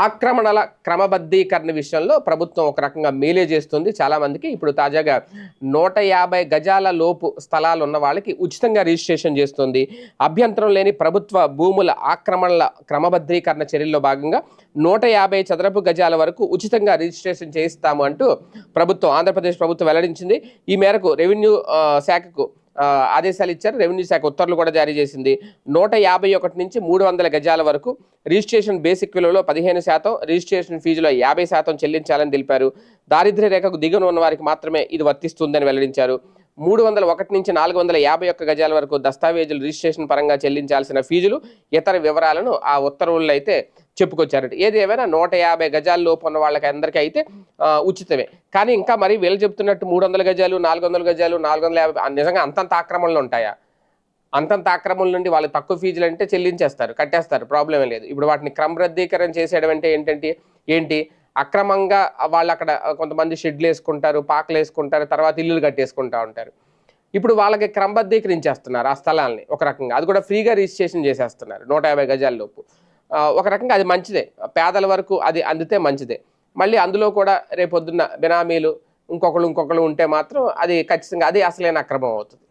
ఆక్రమణల క్రమబద్ధీకరణ విషయంలో ప్రభుత్వం ఒక రకంగా మేలే చేస్తుంది. చాలామందికి ఇప్పుడు తాజాగా నూట యాభై గజాల లోపు స్థలాలు ఉన్న వాళ్ళకి ఉచితంగా రిజిస్ట్రేషన్ చేస్తుంది. అభ్యంతరం లేని ప్రభుత్వ భూముల ఆక్రమణల క్రమబద్ధీకరణ చర్యల్లో భాగంగా నూట యాభై చదరపు గజాల వరకు ఉచితంగా రిజిస్ట్రేషన్ చేయిస్తాము అంటూ ప్రభుత్వం ఆంధ్రప్రదేశ్ ప్రభుత్వం వెల్లడించింది. ఈ మేరకు రెవెన్యూ శాఖకు ఆదేశాలు ఇచ్చారు. రెవెన్యూ శాఖ ఉత్తర్వులు కూడా జారీ చేసింది. నూట యాభై ఒకటి నుంచి మూడు వందల గజాల వరకు రిజిస్ట్రేషన్ బేసిక్ విలువలో పదిహేను శాతం రిజిస్ట్రేషన్ ఫీజులో యాభై శాతం చెల్లించాలని తెలిపారు. దారిద్ర్య రేఖకు దిగున ఉన్న వారికి మాత్రమే ఇది వర్తిస్తుందని వెల్లడించారు. మూడు వందల ఒకటి నుంచి నాలుగు వందల యాభై ఒక్క గజాల వరకు దస్తావేజులు రిజిస్ట్రేషన్ పరంగా చెల్లించాల్సిన ఫీజులు ఇతర వివరాలను ఆ ఉత్తర్వుల్లో అయితే చెప్పుకొచ్చారట. ఏది ఏమైనా నూట యాభై గజాలు లోపు ఉన్న వాళ్ళకి అందరికీ అయితే ఉచితమే. కానీ ఇంకా మరి వీళ్ళు చెప్తున్నట్టు మూడు వందల గజాలు నాలుగు వందల గజాలు నాలుగు వందల యాభై నిజంగా అంతంత ఆక్రమణలు ఉంటాయా? అంతంత ఆక్రమణ నుండి వాళ్ళు తక్కువ ఫీజులు అంటే చెల్లించేస్తారు కట్టేస్తారు ప్రాబ్లం లేదు. ఇప్పుడు వాటిని క్రమబద్ధీకరణ చేసేయడం అంటే ఏంటంటే ఏంటి? అక్రమంగా వాళ్ళు అక్కడ కొంతమంది షెడ్లు వేసుకుంటారు పాకలు వేసుకుంటారు తర్వాత ఇల్లులు కట్టేసుకుంటా ఉంటారు. ఇప్పుడు వాళ్ళకి క్రమబద్ధీకరించేస్తున్నారు ఆ స్థలాల్ని ఒక రకంగా. అది కూడా ఫ్రీగా రిజిస్ట్రేషన్ చేసేస్తున్నారు నూట యాభై గజాల లోపు. ఒక రకంగా అది మంచిదే. పేదల వరకు అది అందితే మంచిదే. మళ్ళీ అందులో కూడా రేపొద్దున్న బినామీలు ఇంకొకళ్ళు ఇంకొకళ్ళు ఉంటే మాత్రం అది ఖచ్చితంగా అది అసలైన అక్రమం అవుతుంది.